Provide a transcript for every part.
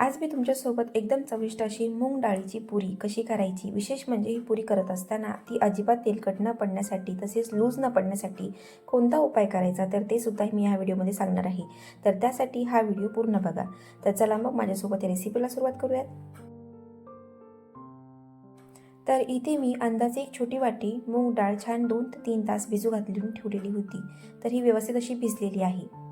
आज मी तुमच्यासोबत एकदम चविष्ट अशी मूग डाळीची पुरी कशी करायची? विशेष म्हणजे ही पुरी करत असताना ती अजिबात तेलकट न पडण्यासाठी तसेच लूज न पडण्यासाठी कोणता उपाय करायचा? तर ते सुद्धा मी ह्या व्हिडिओमध्ये सांगणार आहे. तर त्यासाठी हा व्हिडिओ पूर्ण बघा. तर चला मग माझ्यासोबत या रेसिपीला सुरुवात करूयात. तर इथे मी अंदाजे एक छोटी वाटी मूग डाळ छान दोन ते तीन तास भिजू घालून ठेवलेली होती. तर ही व्यवस्थित अशी भिजलेली आहे.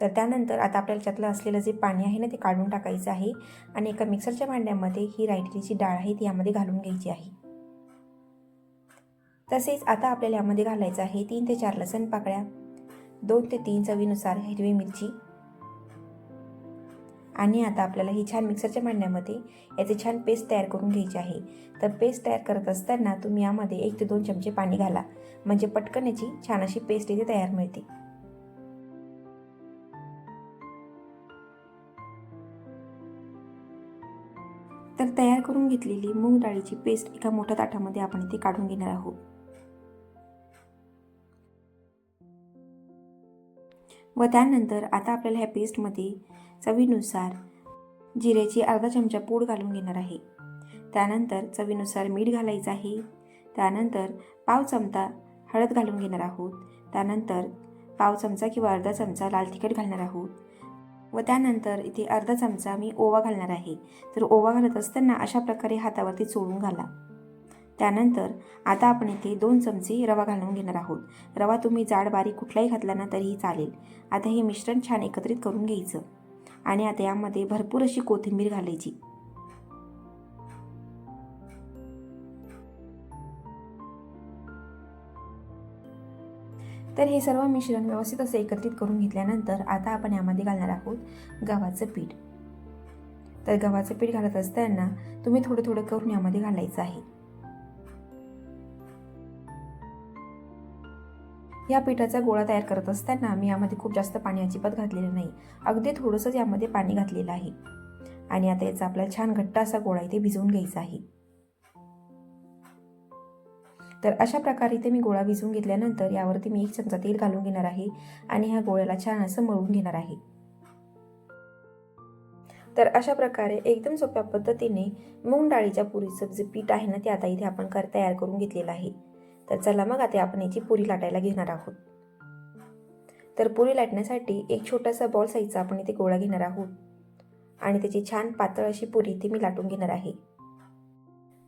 तर त्यानंतर आता आपल्याला त्यातलं असलेलं जे पाणी आहे ना ते काढून टाकायचं आहे. आणि एका मिक्सरच्या भांड्यामध्ये ही राईटली डाळ आहे ती यामध्ये घालून घ्यायची आहे. तसेच आता आपल्याला यामध्ये घालायचं आहे तीन ते चार लसण पाकळ्या दोन ते तीन चवीनुसार हिरवी मिरची. आणि आता आपल्याला ही छान मिक्सरच्या भांड्यामध्ये याची छान पेस्ट तयार करून घ्यायची आहे. तर पेस्ट तयार करत असताना तुम्ही यामध्ये एक ते दोन चमचे पाणी घाला. म्हणजे पटकन याची छान अशी पेस्ट इथे तयार मिळते. तर तयार करून घेतलेली मूग डाळीची पेस्ट एका मोठ्या ताटामध्ये आपण इथे काढून घेणार आहोत. व त्यानंतर आता आपल्याला ह्या पेस्टमध्ये चवीनुसार जिऱ्याची अर्धा चमचा पूड घालून घेणार आहे. त्यानंतर चवीनुसार मीठ घालायचं आहे. त्यानंतर पाव चमचा हळद घालून घेणार आहोत. त्यानंतर पाव चमचा किंवा अर्धा चमचा लाल तिखट घालणार आहोत. व त्यानंतर इथे अर्धा चमचा मी ओवा घालणार आहे. तर ओवा घालत असताना अशा प्रकारे हातावरती चोळून घाला. त्यानंतर आता आपण इथे दोन चमचे रवा घालून घेणार आहोत. रवा तुम्ही जाड बारीक कुठलाही घातला ना तरीही चालेल. आता हे मिश्रण छान एकत्रित करून घ्यायचं. आणि आता यामध्ये भरपूर अशी कोथिंबीर घालायची. तर हे सर्व मिश्रण व्यवस्थित असं एकत्रित करून घेतल्यानंतर आता आपण यामध्ये घालणार आहोत गव्हाचं पीठ. तर गव्हाचं पीठ घालत असताना तुम्ही थोडं थोडं करून यामध्ये घालायचं आहे. या पिठाचा गोळा तयार करत असताना मी यामध्ये खूप जास्त पाणी अजिबात घातलेलं नाही. अगदी थोडंसंच यामध्ये पाणी घातलेलं आहे. आणि आता याचा आपल्याला छान घट्ट असा गोळा इथे भिजवून घ्यायचा आहे. तर अशा प्रकारे ते मी गोळा भिजवून घेतल्यानंतर यावरती मी एक चमचा तेल घालून घेणार आहे आणि ह्या गोळ्याला छान असं मळून घेणार आहे. तर अशा प्रकारे एकदम सोप्या पद्धतीने मूग डाळीच्या पुरीचं जे पीठ आहे ना ते आता इथे आपण कर तयार करून घेतलेलं आहे. तर चला मग आता आपण याची पुरी लाटायला घेणार आहोत. तर पुरी लाटण्यासाठी एक छोटासा बॉल साईजचा आपण इथे गोळा घेणार आहोत. आणि त्याची छान पातळ अशी पुरी ती मी लाटून घेणार आहे.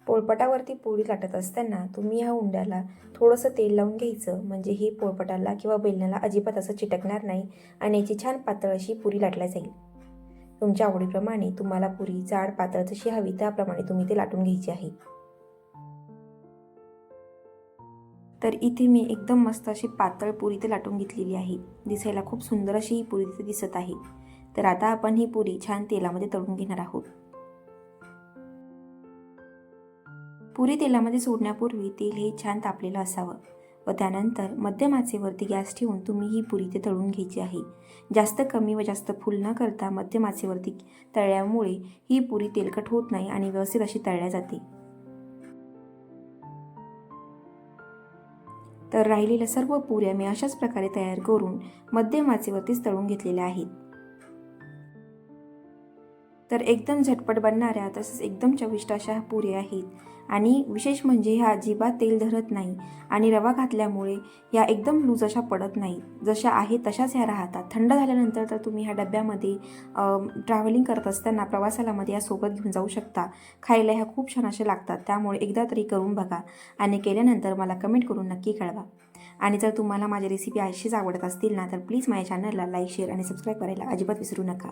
पोळपटावरती पोळी लाटत असताना तुम्ही ह्या उंड्याला थोडंसं तेल लावून घ्यायचं. म्हणजे हे पोळपटाला किंवा बेलण्याला अजिबात असं चिटकणार नाही आणि याची छान पातळ अशी पुरी लाटल्या जाईल. तुमच्या आवडीप्रमाणे तुम्हाला पुरी जाड पातळ जशी हवी त्याप्रमाणे तुम्ही ते लाटून घ्यायची आहे. तर इथे मी एकदम मस्त अशी पातळ पुरी ते लाटून घेतलेली आहे. दिसायला खूप सुंदर अशी ही पुरी तिथे दिसत आहे. तर आता आपण ही पुरी छान तेलामध्ये तळून घेणार आहोत. पुरी तेलामध्ये सोडण्यापूर्वी तेल हे छान तापलेलं असावं व त्यानंतर मध्यम आचेवरती गॅस ठेवून तुम्ही ही पुरी ते तळून घ्यायची आहे. जास्त कमी व जास्त फुल न करता मध्यम आचेवरती तळल्यामुळे ही पुरी तेलकट होत नाही आणि व्यवस्थित अशी तळल्या जाते. तर राहिलेल्या सर्व पुऱ्या मी अशाच प्रकारे तयार करून मध्यम आचेवरतीच तळून घेतलेल्या आहेत. तर एकदम झटपट बनणाऱ्या तसंच एकदम चविष्ट अशा पुऱ्या आहेत. आणि विशेष म्हणजे ह्या अजिबात तेल धरत नाही आणि रवा घातल्यामुळे या एकदम लूज अशा पडत नाही जशा आहेत तशाच ह्या राहतात. थंड झाल्यानंतर तर तुम्ही ह्या डब्यामध्ये ट्रॅव्हलिंग करत असताना प्रवासाला मध्ये या सोबत घेऊन जाऊ शकता. खायला ह्या खूप छान अशा लागतात. त्यामुळे एकदा तरी करून बघा आणि केल्यानंतर मला कमेंट करून नक्की कळवा. आणि जर तुम्हाला माझी रेसिपी अशीच आवडत असतील ना तर प्लीज माझ्या चॅनलला लाईक शेअर आणि सबस्क्राईब करायला अजिबात विसरू नका.